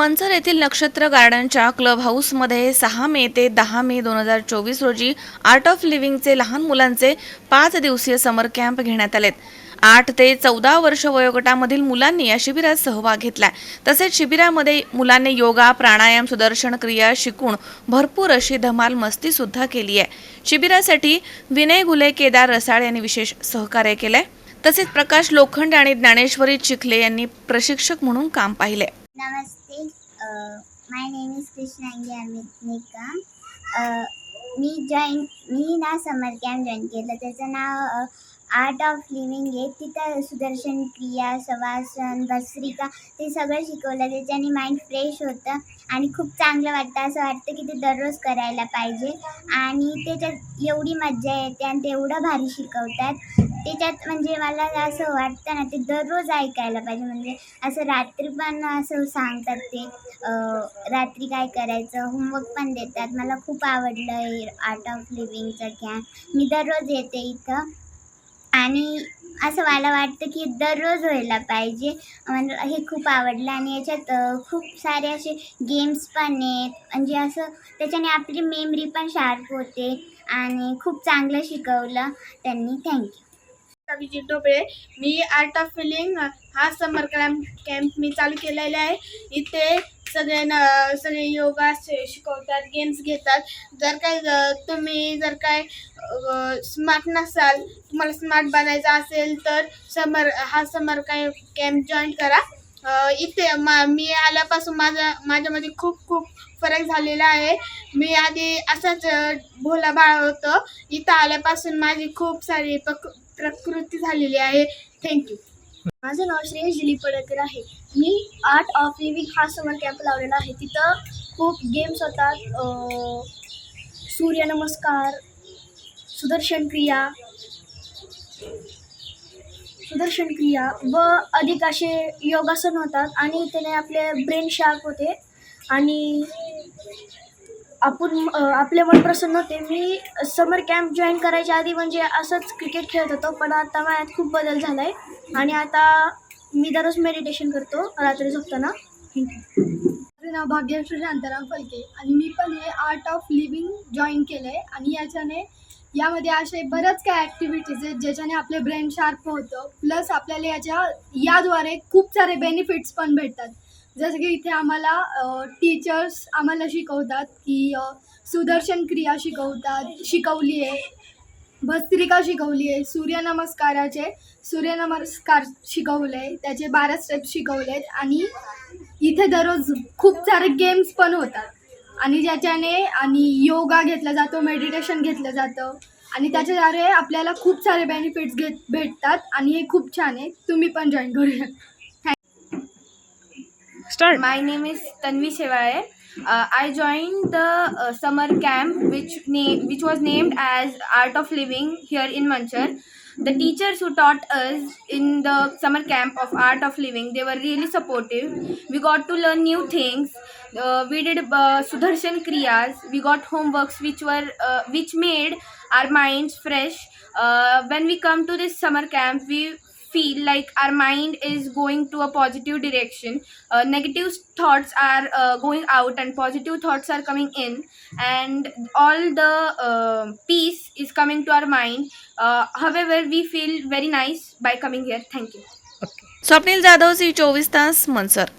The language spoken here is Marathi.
मंचर येथील नक्षत्र गार्डनच्या क्लब हाऊसमध्ये सहा मे ते दहा मे दोन हजार चोवीस रोजी आर्ट ऑफ लिव्हिंगचे लहान मुलांचे पाच दिवसीय समर कॅम्प घेण्यात आलेत. आठ ते चौदा वर्ष वयोगटामधील मुलांनी या शिबिरात सहभाग घेतला तसेच शिबिरामध्ये मुलांनी योगा प्राणायाम सुदर्शन क्रिया शिकून भरपूर अशी धमाल मस्ती सुद्धा केली आहे. शिबिरासाठी विनय गुले केदार रसाळ यांनी विशेष सहकार्य केलंय. तसेच प्रकाश लोखंड आणि ज्ञानेश्वरी चिखले यांनी प्रशिक्षक म्हणून काम पाहिले. नमस्ते. My name is Krishnangi Amit Nikam me join मी ना समर कॅम्प जॉईन केलं. त्याचं नाव आर्ट ऑफ लिव्हिंग आहे तिथं सुदर्शन क्रिया सवासन भस्त्रिका ते सगळं शिकवलं. त्याच्याने माइंड फ्रेश होतं आणि खूप चांगलं वाटतं. असं वाटतं की ते दररोज करायला पाहिजे. आणि त्याच्यात एवढी मज्जा येते आणि ते एवढं भारी शिकवतात. त्याच्यात म्हणजे मला असं वाटतं ना ते दररोज ऐकायला पाहिजे. म्हणजे असं रात्री पण असं सांगतात ते रात्री काय करायचं होमवर्क पण देतात. मला खूप आवडलं आर्ट ऑफ लिव्हिंगचं कॅम्प मी दररोज येते इथं. आणि असं मला वाटतं की दररोज व्हायला पाहिजे. मला हे खूप आवडलं आणि याच्यात खूप सारे असे गेम्स पण आहेत. म्हणजे असं त्याच्याने आपली मेमरी पण शार्प होते आणि खूप चांगलं शिकवलं त्यांनी. थँक्यू अभिजित ढोबळे मी आर्ट ऑफ फिलिंग हा समर कॅम्प कॅम्प मी चालू केलेला आहे. इथे सगळे न सगळे योगा शिकवतात गेम्स घेतात. जर काय तुम्ही जर काय स्मार्ट नसाल तुम्हाला स्मार्ट बनायचं असेल तर समर हा समर काय कॅम्प जॉईन करा. इथे मा मी आल्यापासून माझा माझ्यामध्ये खूप खूप फरक झालेला आहे. मी आधी असाच भोला बाळ होतं. इथं आल्यापासून माझी खूप सारी पक प्रकृती झालेली आहे. थँक्यू माझं नाव श्रेयस दिलीप पडकर आहे. मी आर्ट ऑफ लिव्हिंग हा समर कॅम्प लावलेला आहे. तिथं खूप गेम्स होतात. सूर्यनमस्कार सुदर्शन क्रिया सुदर्शन क्रिया व अधिक असे योगासन होतात. आणि त्याने आपले ब्रेन शार्प होते. आणि आपण आपले मन प्रसन्न होते. मी समर कॅम्प जॉईन करायच्या आधी म्हणजे असंच क्रिकेट खेळत होतो पण आता माझ्यात खूप बदल झाला आहे आणि आता मी दररोज मेडिटेशन करतो रात्री झोपताना. माझं नाव भाग्यश्री शांताराम फलके आणि मी पण हे आर्ट ऑफ लिव्हिंग जॉईन केलं आहे आणि याच्याने यामध्ये असे बऱ्याच काय ॲक्टिव्हिटीज आहेत ज्याच्याने आपले ब्रेन शार्प होतं. प्लस आपल्याला याच्या याद्वारे खूप सारे बेनिफिट्स पण भेटतात. जसं की इथे आम्हाला टीचर्स आम्हाला शिकवतात की सुदर्शन क्रिया शिकवतात शिकवली आहे. भस्त्रिका शिकवली आहे. सूर्यनमस्काराचे सूर्यनमस्कार शिकवले त्याचे बारा स्टेप्स शिकवले आहेत. आणि इथे दररोज खूप सारे गेम्स पण होतात. आणि ज्याच्याने आणि योगा घेतला जातो मेडिटेशन घेतलं जातं. आणि त्याच्याद्वारे आपल्याला खूप सारे बेनिफिट्स घेत भेटतात. आणि हे खूप छान आहे. तुम्ही पण जॉईन करू शकता My name is Tanvi Shevale. Uh, I joined the uh, summer camp which na- which was named as Art of Living here in Manchar. The teachers who taught us in the summer camp of Art of Living, they were really supportive. We got to learn new things. Uh, we did uh, Sudarshan Kriyas. We got homeworks which were uh, which made our minds fresh. Uh, when we come to this summer camp, we feel like our mind is going to a positive direction uh, negative thoughts are uh, going out and positive thoughts are coming in and all the uh, peace is coming to our mind uh, however we feel very nice by coming here thank you okay. Swapnil Jadhav C चोवीस तास मनसर